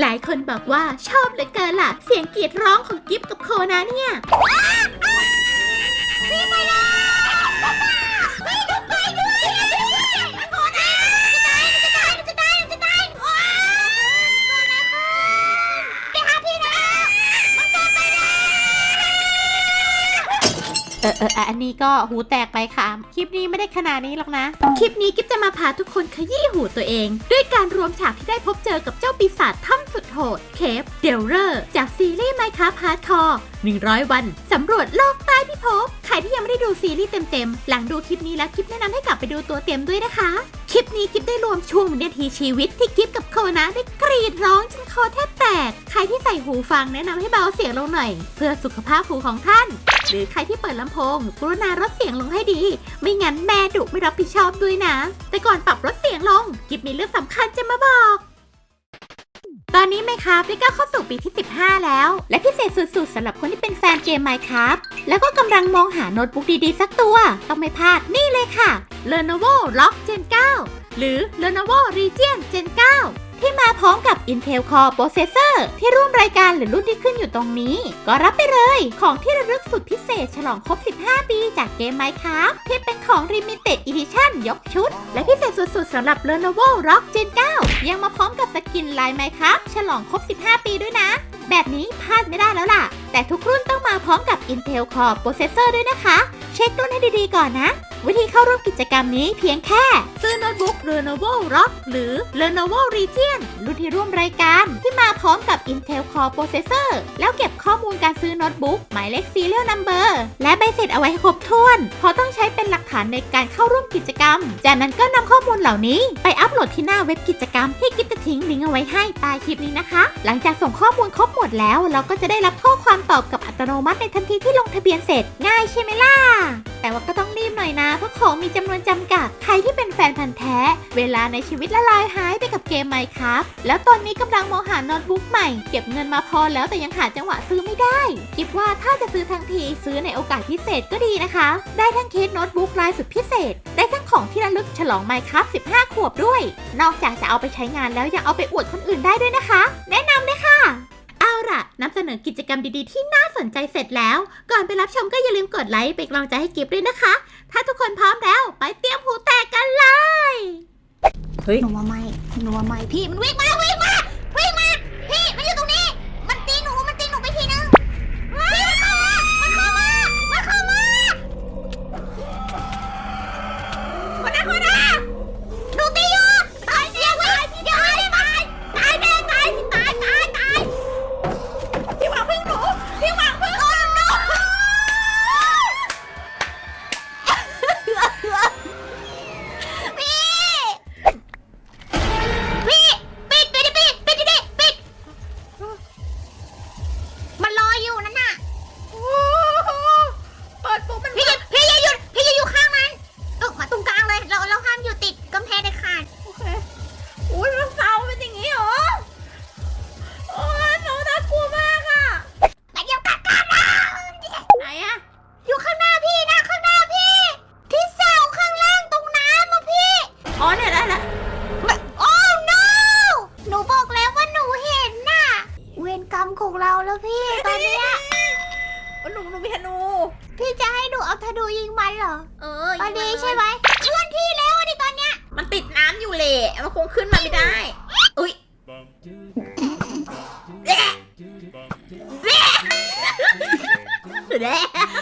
หลายคนบอกว่าชอบเหลือเกินล่ะ เสียงกรีดร้องของกิฟกับโคนะเนี่ยเเออเอออันนี้ก็หูแตกไปค่ะ คลิปนี้ไม่ได้ขนาดนี้หรอกนะ คลิปนี้กิ๊บจะมาพาทุกคนขยี้หูตัวเอง ด้วยการรวมฉากที่ได้พบเจอกับเจ้าปีศาจถ้ำสุดโหด เคฟเดลเลอร์ จากซีรีส์ไมค์ครับฮาร์ดคอร์100 วัน สำรวจโลกใต้พิภพ ใครที่ยังไม่ได้ดูซีรีส์เต็มๆ หลังดูคลิปนี้แล้วกิ๊บแนะนำให้กลับไปดูตัวเต็มด้วยนะคะ คลิปนี้กิ๊บได้รวมช่วงนาทีชีวิตที่กิ๊บกับโคนะได้กรีดร้องจนคอแทบแตก ใครที่ใส่หูฟังแนะนำให้เบาเสียงลงหน่อย เพื่อสุขภาพหูของท่าน หรือใครที่เปิดลำโพง กรุณาลดเสียงลงให้ดี ไม่งั้นแม่ดุไม่รับผิดชอบด้วยนะ แต่ก่อนปรับลดเสียงลง กิบมีเรื่องสำคัญจะมาบอก ตอนนี้ไหมครับได้ก้าวเข้าสู่ปีที่ 15 แล้ว และพิเศษสุดๆสำหรับคนที่เป็นแฟนเกม Minecraft แล้วก็กำลังมองหาโน้ตบุ๊กดีๆ สักตัว ต้องไม่พลาดนี่เลยค่ะ Lenovo Rock Gen 9 หรือ Lenovo Legion Gen 9 ที่มาพร้อมกับ Intel Core Processor ที่ร่วมรายการหรือรุ่นที่ขึ้นอยู่ตรงนี้ ก็รับไปเลย ของที่ระลึกสุดพิเศษ ฉลองครบ 15 ปีจากเกม Minecraft ที่เป็นของ Limited Edition ยกชุด และพิเศษสุดๆสำหรับ Lenovo Rock Gen 9 ยังมาพร้อมกับสกินลาย Minecraft ฉลองครบ 15 ปีด้วยนะ แบบนี้พลาดไม่ได้แล้วล่ะ แต่ทุกรุ่นต้องมาพร้อมกับ Intel Core Processor ด้วยนะคะ เช็ครุ่นให้ดีๆก่อนนะ วิธีเข้าร่วมกิจกรรมนี้เพียงแค่ ซื้อโน้ตบุ๊ก Lenovo Rock หรือ Lenovo Legion รุ่นที่ร่วมรายการ ที่มาพร้อมกับ Intel Core Processor แล้วเก็บข้อมูลการซื้อโน้ตบุ๊ก หมายเลข Serial Number และใบเสร็จเอาไว้ครบถ้วนเพราะต้องใช้เป็นหลักฐานในการเข้าร่วมกิจกรรม จากนั้นก็นำข้อมูลเหล่านี้ ไปอัปโหลดที่หน้าเว็บกิจกรรมที่กิ๊บจะทิ้งลิงก์เอาไว้ให้ใต้คลิปนี้นะคะ หลังจากส่งข้อมูลครบหมดแล้วเราก็จะได้รับข้อความตอบกับ โนมัติในทันทีที่ลงทะเบียนเสร็จง่ายใช่ไหมล่ะ แต่ว่าก็ต้องรีบหน่อยนะ เพราะของมีจำนวนจำกัด ใครที่เป็นแฟนพันธ์แท้ เวลาในชีวิตละลายหายไปกับเกมไมค์ครับ แล้วตอนนี้กำลังมองหาโน้ตบุ๊กใหม่ เก็บเงินมาพอแล้วแต่ยังหาจังหวะซื้อไม่ได้ คิดว่าถ้าจะซื้อทั้งทีซื้อในโอกาสพิเศษก็ดีนะคะ ได้ทั้งเคสโน้ตบุ๊กลายสุดพิเศษ ได้ทั้งของที่ระลึกฉลองไมค์ครับ15 ขวบด้วย นอกจากจะเอาไปใช้งานแล้วยังเอาไปอวดคนอื่นได้ด้วยนะคะ แนะน กิจกรรมดีๆ ที่น่าสนใจเสร็จแล้ว ก่อนไปรับชมก็อย่าลืมกดไลค์เป็นกำลังใจให้กิฟด้วยนะคะ ถ้าทุกคนพร้อมแล้วไปเตรียมหูแตกกันเลยเฮ้ยหนูมาไม่หนูมาไม่พี่มันวิ่งมาวิ่งมาวิ่งมาพี่มันอยู่ตรงนี้มัน ของเราแล้วพี่ตอนเนี้ยโอ้หนูหนูมีธนู พี่จะให้หนูเอาธนูยิงมันเหรอเออตอนนี้ยิงใช่ไหมเคลื่อนที่แล้วดิตอนเนี้ยมันติดน้ำอยู่เลยมันคงขึ้นมาไม่ได้ อุ้ยแย่แย่แย่แ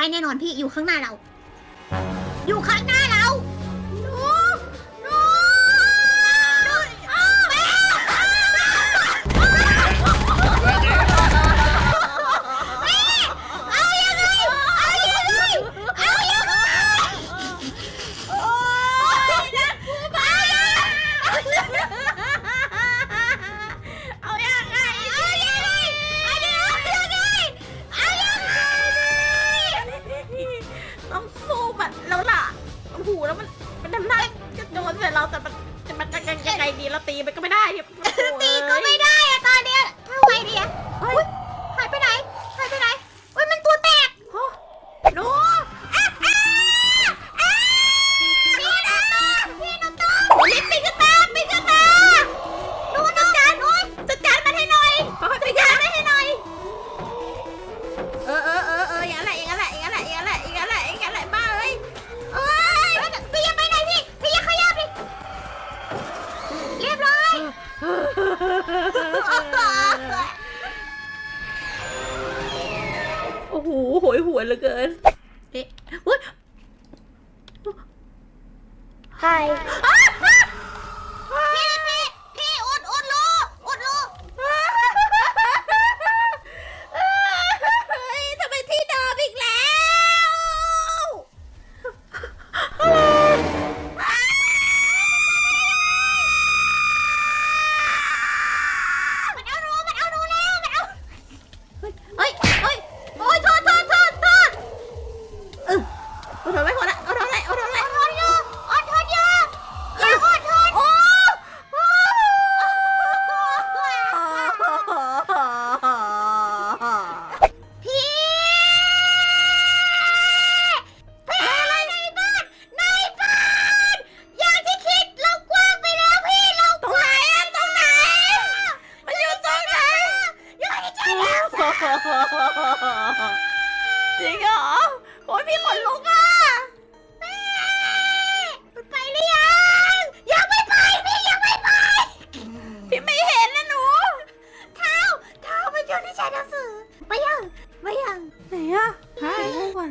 ได้แน่นอนพี่อยู่ข้างหน้าเรา อยู่ข้างหน้าเรา จะโดนใส่เราแต่มันจะมันจะยังไงดีเราตีมันก็ไม่ได้ตีก็ไม่ได้ อ้โหโหยหวนเหลือเกิน เอ๊ะเว้ยใจริงเหรอ โอ้ยพี่ขนลุกอะมันไปหรือยัง ยังไม่ไป พี่ยังไม่ไป พี่ไม่เห็นนะหนู เท้า เท้ามันอยู่ในชั้นหนังสือไปยัง ไปยัง ไหนอะหาดูก่อน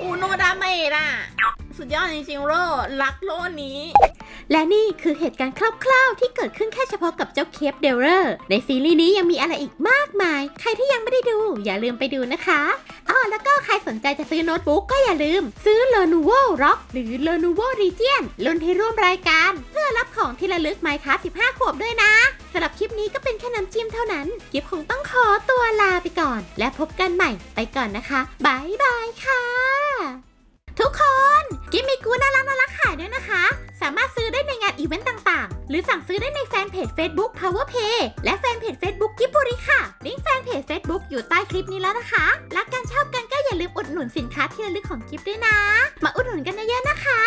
อูโนดาเมจอะ สุดยอดจริงๆโรรักโลนี้ และนี่คือเหตุการณ์คร่าวๆ ที่เกิดขึ้นแค่เฉพาะกับเจ้าเคปเดลเลอร์ในซีรีส์นี้ยังมีอะไรอีกมากมาย ใครที่ยังไม่ได้ดู อย่าลืมไปดูนะคะอ๋อแล้วก็ใครสนใจจะซื้อโน้ตบุ๊กก็อย่าลืม ซื้อ Lenovo Rock หรือ Lenovo Legion รุ่นที่ร่วมรายการ เพื่อรับของที่ระลึก Minecraft 15 ขวบด้วยนะสำหรับคลิปนี้ก็เป็นแค่น้ำจิ้มเท่านั้นกิฟคงต้องขอตัวลาไปก่อน และพบกันใหม่ไปก่อนนะคะบายบายค่ะ ทุกคน กิฟมีกูน่ารักน่ารักขายด้วยนะคะ สามารถซื้อได้ในงานอีเวนต์ต่างๆ หรือสั่งซื้อได้ในแฟนเพจ Facebook Powerpay และแฟนเพจ Facebook กิบบุริค่ะ ลิงก์แฟนเพจ Facebook อยู่ใต้คลิปนี้แล้วนะคะ รักกันชอบกันก็อย่าลืมอุดหนุนสินค้าที่ระลึกของกิฟด้วยนะ มาอุดหนุนกันเยอะๆนะคะ